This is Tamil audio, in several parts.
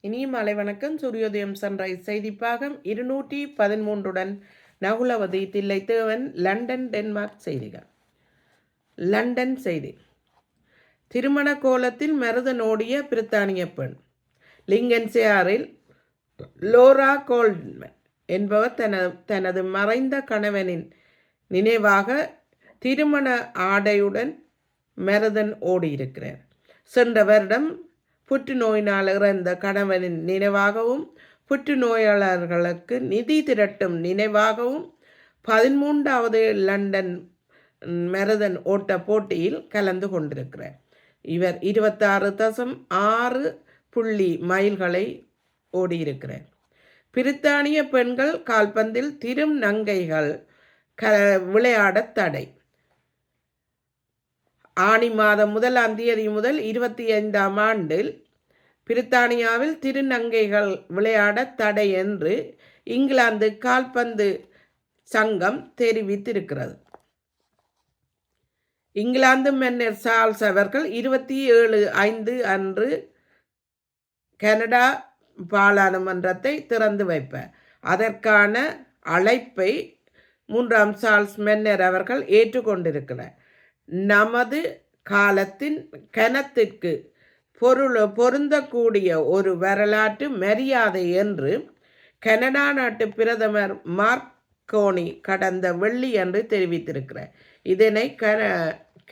இனியும் மாலை வணக்கம் சூரியோதயம் சன்ரைஸ் செய்திப்பாகம் இருநூற்றி பதிமூன்றுடன் நகுலவதி தில்லைத்தேவன் லண்டன் டென்மார்க் செய்திகள். லண்டன் செய்தி. திருமண கோலத்தில் மருதனோடிய பிரித்தானிய பெண். லிங்கன்சியாரில் லோரா கோல்ட்மன் என்பவர் தனது தனது மறைந்த கணவனின் நினைவாக திருமண ஆடையுடன் மருதன் ஓடியிருக்கிறார். சென்ற வருடம் புற்றுநோயினால் இறந்த கணவனின் நினைவாகவும் புற்றுநோயாளர்களுக்கு நிதி திரட்டும் நினைவாகவும் பதிமூன்றாவது லண்டன் மரதன் ஓட்ட போட்டியில் கலந்து கொண்டிருக்கிறார். இவர் இருபத்தாறு தசம் ஆறு புள்ளி மைல்களை ஓடியிருக்கிறார். பிரித்தானிய பெண்கள் கால்பந்தில் திரும் நங்கைகள் க விளையாடத் தடை. ஆணி மாதம் முதலாம் தேதி முதல் இருபத்தி ஐந்தாம் ஆண்டில் பிரித்தானியாவில் திருநங்கைகள் விளையாட தடை என்று இங்கிலாந்து கால்பந்து சங்கம் தெரிவித்திருக்கிறது. இங்கிலாந்து மன்னர் சார்ல்ஸ் அவர்கள் இருபத்தி ஏழு ஐந்து அன்று கனடா பாராளுமன்றத்தை திறந்து வைப்பார். அதற்கான அழைப்பை மூன்றாம் சார்ல்ஸ் மென்னர் அவர்கள் ஏற்றுக்கொண்டிருக்கிறார். நமது காலத்தின் கனத்திற்கு பொருள் பொருந்தக்கூடிய ஒரு வரலாற்று மரியாதை என்று கனடா நாட்டு பிரதமர் மார்க்கோனி கடந்த வெள்ளி என்று தெரிவித்திருக்கிறார். இதனை கன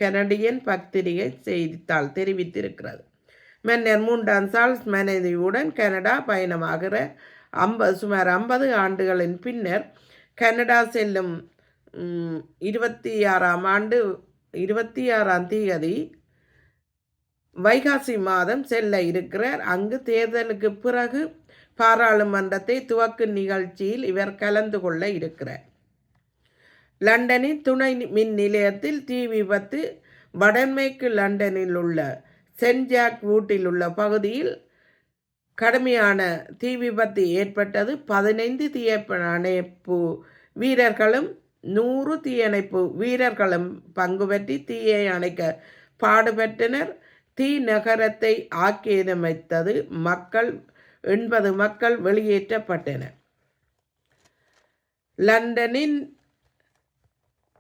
கனடியன் பத்திரிகை செய்தித்தாள் தெரிவித்திருக்கிறது. மன்னர் மூன்றாம் சால்ஸ் மனைவியுடன் கனடா பயணமாகிற ஐம்பது சுமார் ஐம்பது ஆண்டுகளின் பின்னர் கனடா செல்லும் இருபத்தி ஆறாம் ஆண்டு இருபத்தி ஆறாம் தேதி வைகாசி மாதம் செல்ல இருக்கிறார். அங்கு தேர்தலுக்கு பிறகு பாராளுமன்றத்தை துவக்கும் நிகழ்ச்சியில் இவர் கலந்து கொள்ள இருக்கிறார். லண்டனின் துணை மின் நிலையத்தில் தீ விபத்து வடமேற்கு லண்டனில் உள்ள சென்ட் ஜாக் வூட்டில் உள்ள பகுதியில் கடுமையான தீ விபத்து ஏற்பட்டது. பதினைந்து தீயணைப்பு வீரர்களும் நூறு தீயணைப்பு வீரர்களும் பங்குபற்றி தீயை அணைக்க பாடுபட்டனர். தீ நகரத்தை ஆக்கிரமித்தது மக்கள் எண்பது மக்கள் வெளியேற்றப்பட்டனர். லண்டனின்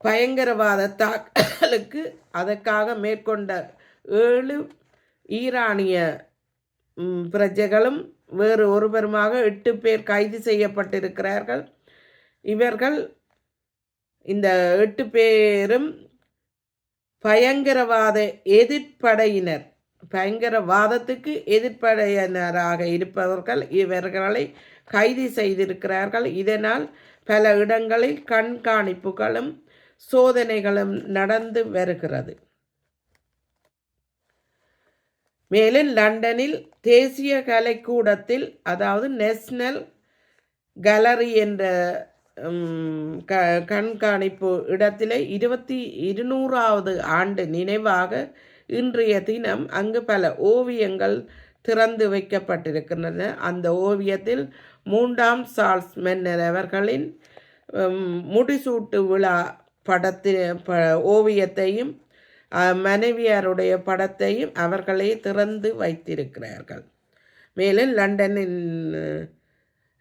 பயங்கரவாத தாக்கலுக்கு அதற்காக மேற்கொண்ட ஏழு ஈரானிய பிரஜைகளும் வேறு ஒருவருமாக எட்டு பேர் கைது செய்யப்பட்டிருக்கிறார்கள். இவர்கள் இந்த எட்டு பேரும் பயங்கரவாத எதிர்ப்படையினர். பயங்கரவாதத்துக்கு எதிர்ப்படையினராக இருப்பவர்கள் இவர்களை கைது செய்திருக்கிறார்கள். இதனால் பல இடங்களில் கண்காணிப்புகளும் சோதனைகளும் நடந்து வருகிறது. மேலும் லண்டனில் தேசிய கலைக்கூடத்தில் அதாவது நேஷனல் கேலரி என்ற க கண்காணிப்பு இடத்திலே இருபத்தி இருநூறாவது ஆண்டு நினைவாக இன்றைய தினம் அங்கு பல ஓவியங்கள் திறந்து வைக்கப்பட்டிருக்கின்றன அந்த ஓவியத்தில் மூன்றாம் சார்ஸ் மென்னர் அவர்களின் முடிசூட்டு விழா படத்தில் ப ஓவியத்தையும் மனைவியாருடைய படத்தையும் அவர்களே திறந்து வைத்திருக்கிறார்கள் மேலும் லண்டனின்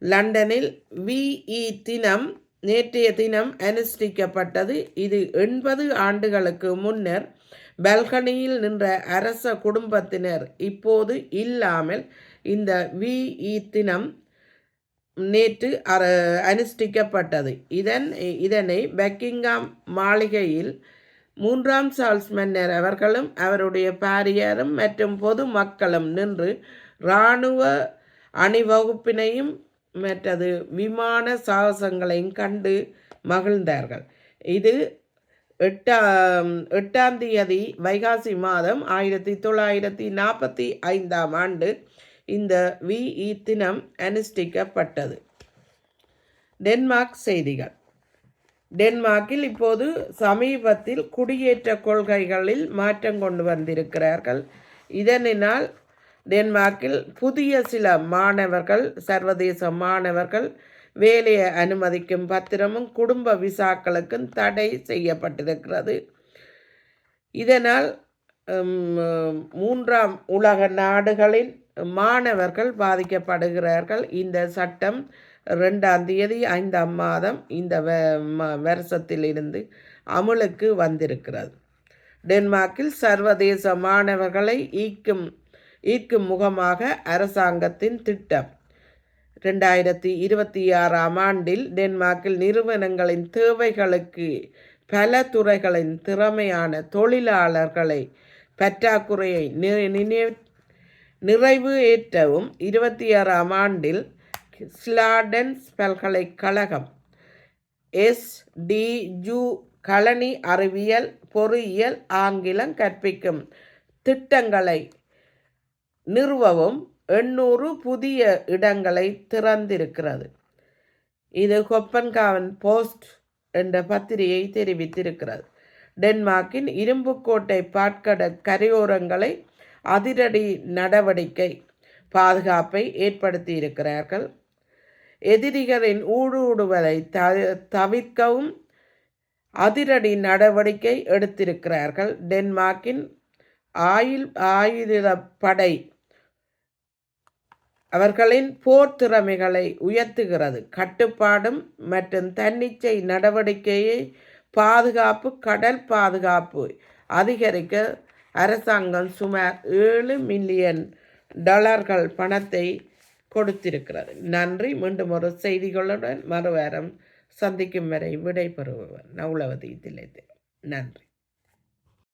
லண்டனில் விஇ தினம் நேற்றைய தினம் அனுஷ்டிக்கப்பட்டது. இது எண்பது ஆண்டுகளுக்கு முன்னர் பல்கனியில் நின்ற அரச குடும்பத்தினர் இப்போது இல்லாமல் இந்த விஇ தினம் நேற்று அனுஷ்டிக்கப்பட்டது. இதன் இதனை பக்கிங்காம் மாளிகையில் மூன்றாம் சார்ல்ஸ் மன்னர் அவர்களும் அவருடைய பாரியாரும் மற்றும் பொது மக்களும் நின்று இராணுவ அணிவகுப்பினையும் மற்றது விமான சாகசங்களையும் கண்டு மகிழ்ந்தார்கள். இது எட்டாம் எட்டாம் தேதி வைகாசி மாதம் ஆயிரத்தி தொள்ளாயிரத்தி நாற்பத்தி ஐந்தாம் ஆண்டு இந்த விஇ தினம் அனுஷ்டிக்கப்பட்டது. டென்மார்க் செய்திகள். டென்மார்க்கில் இப்போது சமீபத்தில் குடியேற்ற கொள்கைகளில் மாற்றம் கொண்டு வந்திருக்கிறார்கள். இதனால் டென்மார்க்கில் புதிய சில மாணவர்கள் சர்வதேச மாணவர்கள் வேலையை அனுமதிக்கும் பத்திரமும் குடும்ப விசாக்களுக்கும் தடை செய்யப்பட்டிருக்கிறது. இதனால் மூன்றாம் உலக நாடுகளின் மாணவர்கள் பாதிக்கப்படுகிறார்கள். இந்த சட்டம் ரெண்டாம் தேதி ஐந்தாம் மாதம் இந்த வருஷத்திலிருந்து அமுலுக்கு வந்திருக்கிறது. டென்மார்க்கில் சர்வதேச மாணவர்களை ஈக்கும் ஈர்க்கும் முகமாக அரசாங்கத்தின் திட்டம். ரெண்டாயிரத்தி இருபத்தி ஆறாம் ஆண்டில் டென்மார்க்கில் நிறுவனங்களின் தேவைகளுக்கு பல துறைகளின் திறமையான தொழிலாளர்களை பற்றாக்குறையை நிறைவு ஏற்றவும் இருபத்தி ஆறாம் ஆண்டில் ஸ்லாடன்ஸ் பல்கலைக்கழகம் எஸ்டிஜு கலனி அறிவியல் பொறியியல் ஆங்கிலம் கற்பிக்கும் திட்டங்களை நிறுவவும் எண்ணூறு புதிய இடங்களை திறந்திருக்கிறது. இது கொப்பன்காவன் போஸ்ட் என்ற பத்திரிகை தெரிவித்திருக்கிறது. டென்மார்க்கின் இரும்புக்கோட்டை பாட்கட கரையோரங்களை அதிரடி நடவடிக்கை பாதுகாப்பை ஏற்படுத்தியிருக்கிறார்கள். எதிரிகளின் ஊடுருவலை த தவிர்க்கவும் அதிரடி நடவடிக்கை எடுத்திருக்கிறார்கள். டென்மார்க்கின் ஆயுள் ஆயுதப்படை அவர்களின் போர் திறமைகளை உயர்த்துகிறது. கட்டுப்பாடும் மற்றும் தன்னிச்சை நடவடிக்கையை பாதுகாப்பு கடல் பாதுகாப்பு அதிகரிக்க அரசாங்கம் சுமார் ஏழு மில்லியன் டாலர்கள் பணத்தை கொடுத்திருக்கிறது. நன்றி. மீண்டும் ஒரு செய்திகளுடன் மறுவாரம் சந்திக்கும் வரை விடைபெறுபவர் நவுலவதி தில்லை நன்றி.